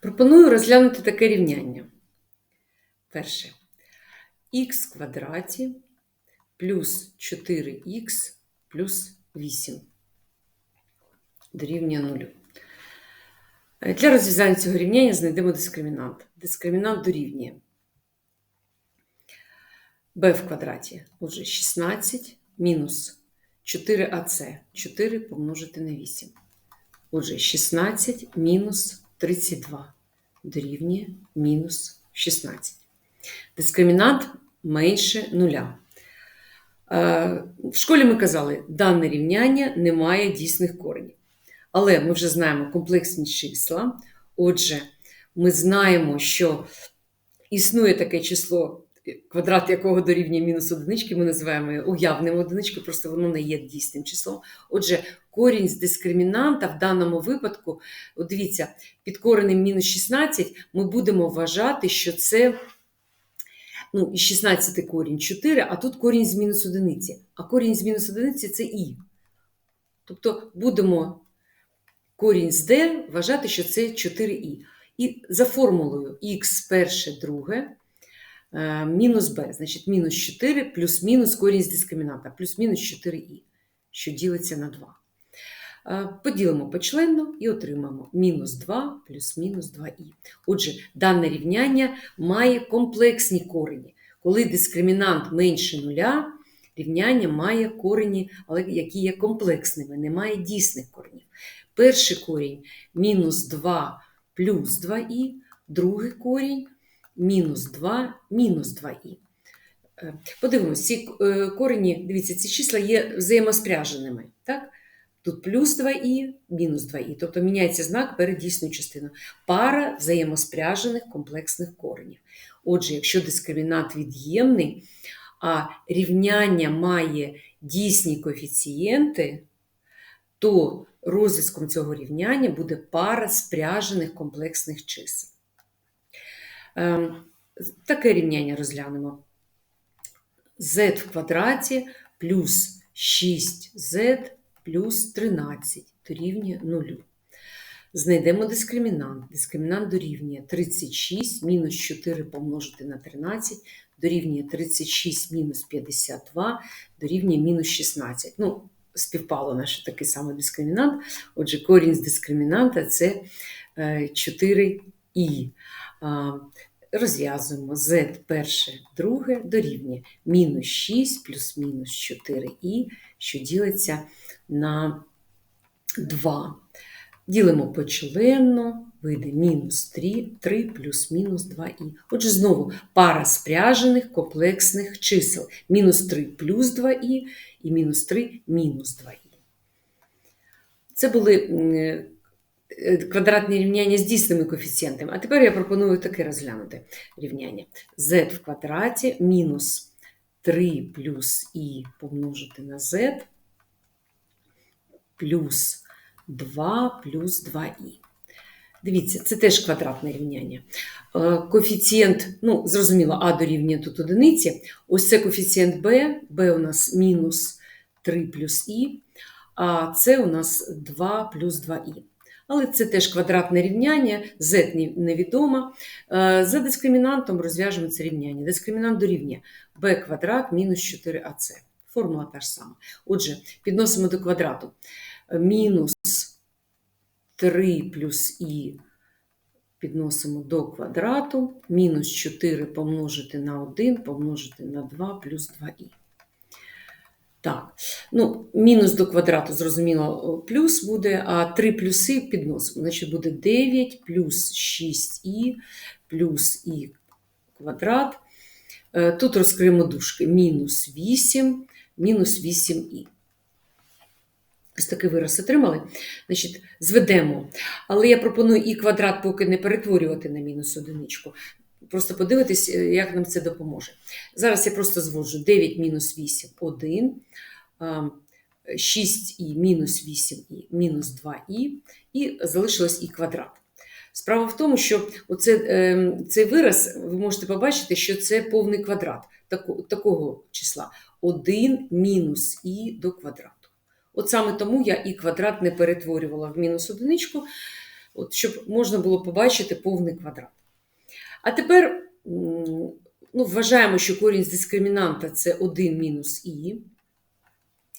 Пропоную розглянути таке рівняння. Перше. х квадраті плюс 4х плюс 8 дорівнює 0. Е, Для розв'язання цього рівняння знайдемо дискримінант. Дискримінант дорівнює b в квадраті, отже, 16 мінус 4ac, 4 помножити на 8. Отже, 16 мінус 32 дорівнює мінус 16. Дискримінант менше нуля. Е, В школі ми казали, дане рівняння не має дійсних коренів. Але ми вже знаємо комплексні числа. Отже, ми знаємо, що існує таке число, квадрат якого дорівнює мінус одинички, ми називаємо уявним одиничкою, просто воно не є дійсним числом. Отже, корінь з дискримінанта в даному випадку, от дивіться, під коренем мінус 16 ми будемо вважати, що це ну, із 16 корінь 4, а тут корінь з мінус одиниці. А корінь з мінус одиниці це і. Тобто будемо корінь з d вважати, що це 4і. І за формулою х перше, друге, мінус b, значить мінус 4 плюс-мінус корінь з дискримінанта, плюс-мінус 4і, що ділиться на 2. Е, Поділимо почленно і отримаємо мінус 2 плюс мінус 2і. Отже, дане рівняння має комплексні корені. Коли дискримінант менше нуля, рівняння має корені, але які є комплексними, немає дійсних коренів. Перший корінь мінус 2 плюс 2і, другий корінь мінус 2 мінус 2і. Е, Подивимось, ці е, корені, дивіться, ці числа є взаємоспряженими. Так? Тут плюс 2і, мінус 2і, тобто міняється знак перед дійсною частиною. Пара взаємоспряжених комплексних коренів. Отже, якщо дискримінант від'ємний, а рівняння має дійсні коефіцієнти, то розв'язком цього рівняння буде пара спряжених комплексних чисел. Ем, Таке рівняння розглянемо. z в квадраті плюс 6z плюс 13 дорівнює 0. Знайдемо дискримінант. Дискримінант дорівнює 36 мінус 4 помножити на 13 дорівнює 36 мінус 52 дорівнює мінус 16. Ну, співпало наш такий самий дискримінант. Отже, корінь з дискримінанта це 4і. Розв'язуємо z перше, друге дорівнює мінус 6 плюс мінус 4і, що ділиться на 2. Ділимо почленно, вийде мінус 3, 3 плюс мінус 2і. Отже, знову пара спряжених комплексних чисел. Мінус 3 плюс 2і і мінус 3 мінус 2і. Це були квадратні рівняння з дійсними коефіцієнтами. А тепер я пропоную таке розглянути рівняння. z в квадраті мінус 3 плюс і помножити на z плюс 2 плюс 2і. Дивіться, це теж квадратне рівняння. Е, Коефіцієнт, ну, зрозуміло, а дорівнює тут одиниці. Ось це коефіцієнт b, b у нас мінус 3 плюс і, а це у нас 2 плюс 2і. Але це теж квадратне рівняння, z невідомо. Е, За дискримінантом розв'яжемо це рівняння. Дискримінант дорівнює b квадрат мінус 4ac. Формула та ж сама. Отже, підносимо до квадрату. Мінус 3 плюс і підносимо до квадрату, мінус 4 помножити на 1, помножити на 2 плюс 2і. Так, ну, мінус до квадрату, зрозуміло, плюс буде, а 3 плюси підносимо. Значить, буде 9 плюс 6і плюс і квадрат. Е, Тут розкриємо дужки. Мінус 8, мінус 8і. Ось такий вираз отримали. Значить, зведемо. Але я пропоную і квадрат поки не перетворювати на мінус одиничку. Просто подивитись, як нам це допоможе. Зараз я просто зводжу 9 мінус 8 1, 6і мінус 8і мінус 2і, і залишилось і квадрат. Справа в тому, що оце, цей вираз, ви можете побачити, що це повний квадрат такого числа. 1 мінус і до квадрату. От саме тому я і квадрат не перетворювала в мінус одиничку. От, щоб можна було побачити повний квадрат. А тепер ну, вважаємо, що корінь з дискримінанта це 1 мінус і.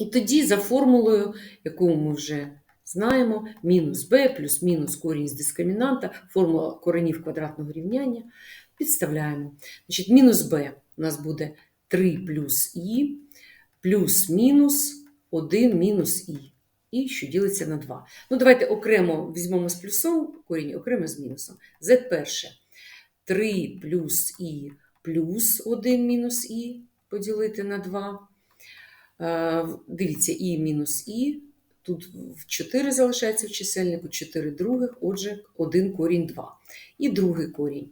І тоді за формулою, яку ми вже знаємо, мінус b плюс мінус корінь з дискримінанта, формула коренів квадратного рівняння, підставляємо. Значить, мінус b у нас буде 3 плюс і, плюс мінус 1 мінус і. І що ділиться на 2. Ну, давайте окремо візьмемо з плюсом корінь, окремо з мінусом. z перше 3 плюс і плюс 1 мінус і поділити на 2. Е, Дивіться, і мінус і. Тут в 4 залишається в чисельнику, 4 других, отже, 1 корінь 2. І другий корінь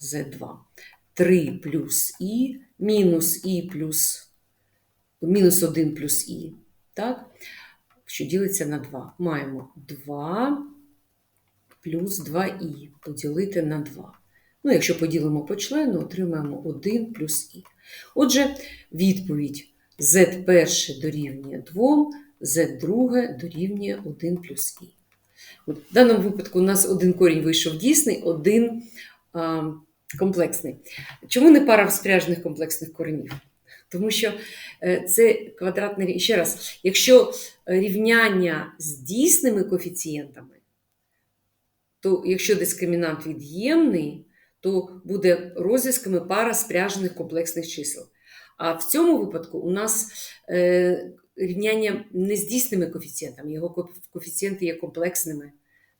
z2. 3 плюс і, мінус і плюс, мінус 1 плюс і. Так? Що ділиться на 2. Маємо 2 плюс 2і поділити на 2. Ну, якщо поділимо по члену, отримаємо 1 плюс і. Отже, відповідь z перше дорівнює 2, z друге дорівнює 1 плюс і. В даному випадку у нас один корінь вийшов дійсний, один а, комплексний. Чому не пара спряжених комплексних коренів? Тому що е, це рівняння. Ще раз, якщо рівняння з дійсними коефіцієнтами, то якщо дискримінант від'ємний, то буде розв'язками пара спряжених комплексних чисел. А в цьому випадку у нас е, рівняння не з дійсними коефіцієнтами, його коефіцієнти є комплексними.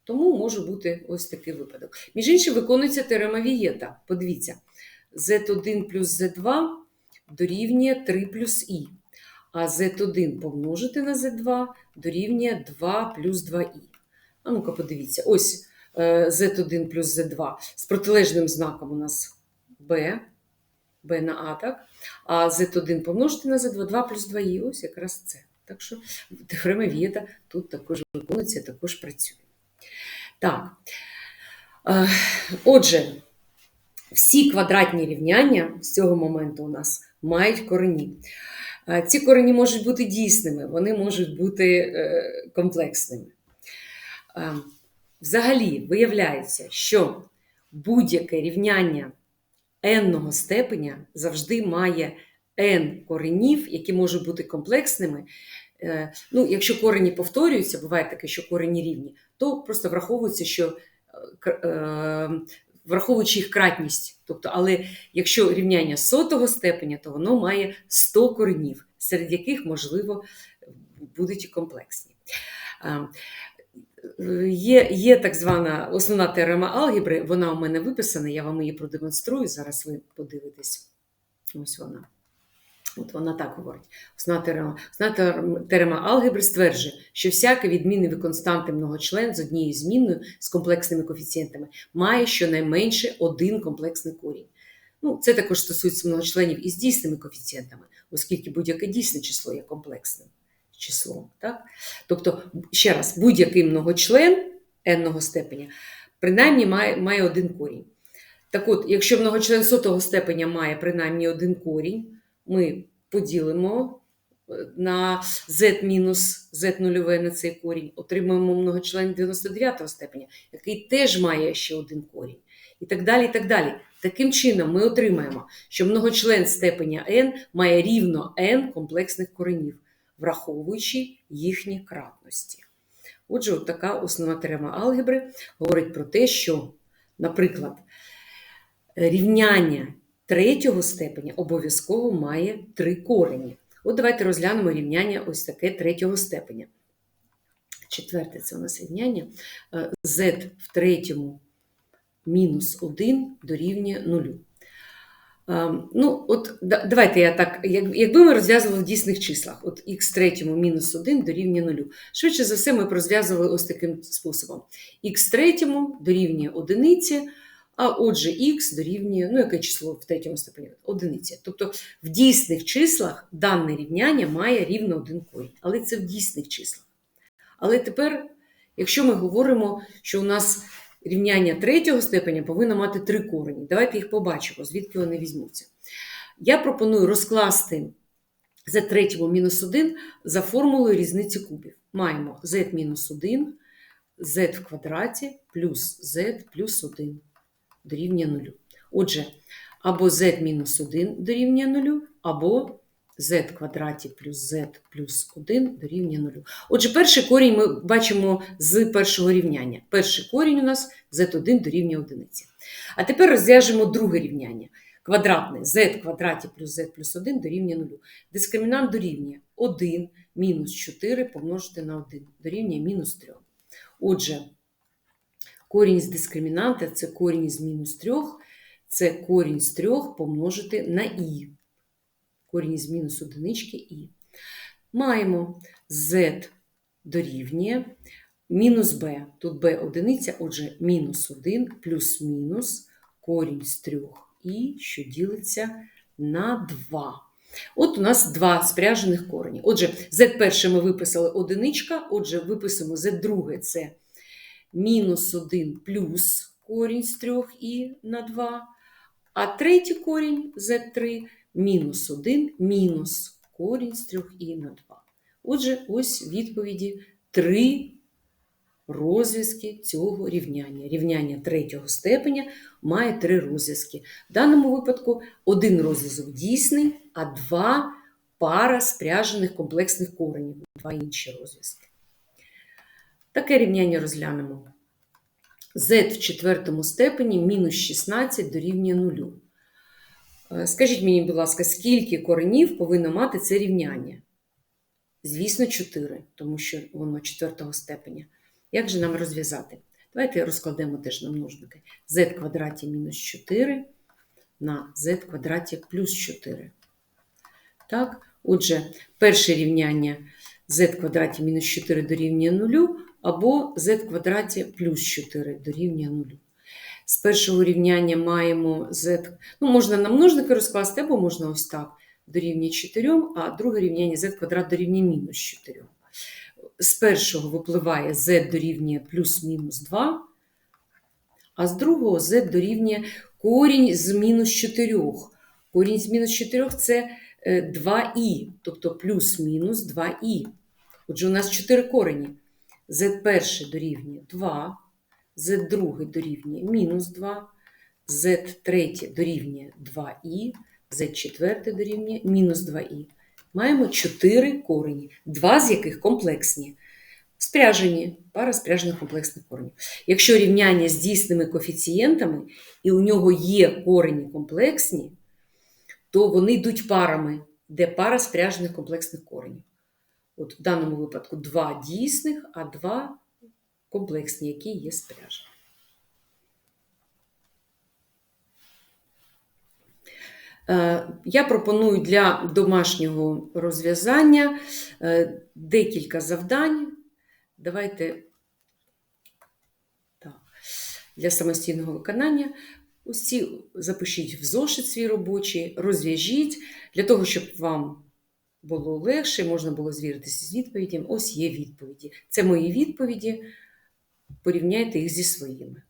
Тому може бути ось такий випадок. Між іншим, виконується теорема Вієта. Подивіться, z1 плюс z2 дорівнює 3 плюс і. А z1 помножити на z2 дорівнює 2 плюс 2і. А ну-ка, подивіться, ось z1 плюс z2 з протилежним знаком у нас b, b на a, так? А z1 помножити на z2, 2 плюс 2і, ось якраз це. Так що теорема Вієта тут також виконується, також працює. Так. Е, Отже, всі квадратні рівняння з цього моменту у нас мають корені. Е, Ці корені можуть бути дійсними, вони можуть бути е, комплексними. Взагалі, виявляється, що будь-яке рівняння n-ного степеня завжди має n коренів, які можуть бути комплексними. Е, Ну, якщо корені повторюються, буває таке, що корені рівні, то просто враховується, що е, е, враховуючи їх кратність. Тобто, але якщо рівняння сотого степеня, то воно має 100 коренів, серед яких, можливо, будуть і комплексні. Є, є так звана основна теорема алгебри, вона у мене виписана, я вам її продемонструю. Зараз ви подивитесь. Ось вона. От вона так говорить. Основна теорема, основна теорема- алгебри стверджує, що всяке відмінне від константи многочлен з однією змінною з комплексними коефіцієнтами має щонайменше один комплексний корінь. Ну, це також стосується многочленів із дійсними коефіцієнтами, оскільки будь-яке дійсне число є комплексним числом. Так? Тобто, ще раз, будь-який многочлен n-ного степеня принаймні має, має один корінь. Так от, якщо многочлен сотого степеня має принаймні один корінь, ми поділимо е, на z мінус z нульове на цей корінь, отримаємо многочлен 99 степеня, який теж має ще один корінь. І так далі, і так далі. Таким чином, ми отримаємо, що многочлен степеня n має рівно n комплексних коренів, враховуючи їхні кратності. Отже, от така основна теорема алгебри говорить про те, що, наприклад, рівняння третього степеня обов'язково має три корені. От давайте розглянемо рівняння ось таке третього степеня. Четверте це у нас рівняння е, z в третьому мінус 1 дорівнює 0. Ем, Ну, от давайте я так, як- якби ми розв'язували в дійсних числах, от х третьому мінус 1 дорівнює 0. Швидше за все, ми б розв'язували ось таким способом. х третьому дорівнює одиниці, а отже, х дорівнює, ну, яке число в третьому степені? Одиниця. Тобто в дійсних числах дане рівняння має рівно один корінь, але це в дійсних числах. Але тепер, якщо ми говоримо, що у нас рівняння третього степеня повинно мати три корені, давайте їх побачимо, звідки вони візьмуться. Я пропоную розкласти z третьому мінус 1 за формулою різниці кубів. Маємо z мінус 1 z в квадраті плюс z плюс 1 дорівнює 0. Отже, або z мінус 1 дорівнює 0, або z квадраті плюс z плюс 1 дорівнює 0. Отже, перший корінь ми бачимо з першого рівняння. Перший корінь у нас z1 дорівнює 1. А тепер розв'яжемо друге рівняння. Квадратне z квадраті плюс z плюс 1 дорівнює 0. Дискримінант дорівнює 1 мінус 4 помножити на 1 дорівнює мінус 3. Отже, корінь з дискримінанта це корінь з мінус 3, це корінь з 3 помножити на і. Корінь з мінус одинички і. Маємо z дорівнює мінус b. Тут b одиниця, отже, мінус 1 плюс мінус корінь з 3 і, що ділиться на 2. От у нас два спряжених корені. Отже, z перше ми виписали одиничка, отже, виписуємо z друге це мінус 1 плюс корінь з 3 і на 2. А третій корінь z3 мінус 1 мінус корінь з 3 і на 2. Отже, ось відповіді три розв'язки цього рівняння. Рівняння третього степеня має три розв'язки. В даному випадку один розв'язок дійсний, а два пара спряжених комплексних коренів, два інші розв'язки. Таке рівняння розглянемо. Z в четвертому степені мінус 16 дорівнює 0. Е, Скажіть мені, будь ласка, скільки коренів повинно мати це рівняння? Звісно, 4, тому що воно четвертого степеня. Як же нам розв'язати? Давайте розкладемо теж на множники. z квадраті мінус 4 на z квадраті плюс 4. Так, отже, перше рівняння z квадраті мінус 4 дорівнює 0, або z квадраті плюс 4 дорівнює 0. З першого рівняння маємо z, ну, можна на множники розкласти, або можна ось так, дорівнює 4, а друге рівняння z квадрат дорівнює мінус 4. З першого випливає z дорівнює плюс-мінус 2, а з другого z дорівнює корінь з мінус 4. Корінь з мінус 4 це 2і, тобто плюс-мінус 2і. Отже, у нас 4 корені. Z перше дорівнює 2, z друге дорівнює мінус 2, z третє дорівнює 2і, z четверте дорівнює мінус 2і. Маємо 4 корені, два з яких комплексні. Спряжені, пара спряжених комплексних коренів. Якщо рівняння з дійсними коефіцієнтами, і у нього є корені комплексні, то вони йдуть парами, де пара спряжених комплексних коренів. От в даному випадку два дійсних, а два комплексні, які є спряжені. Е, Я пропоную для домашнього розв'язання е, декілька завдань. Давайте так, для самостійного виконання. Ці запишіть в зошит свій робочий, розв'яжіть, для того, щоб вам було легше, можна було звіритися з відповідями. Ось є відповіді. Це мої відповіді. Порівняйте їх зі своїми.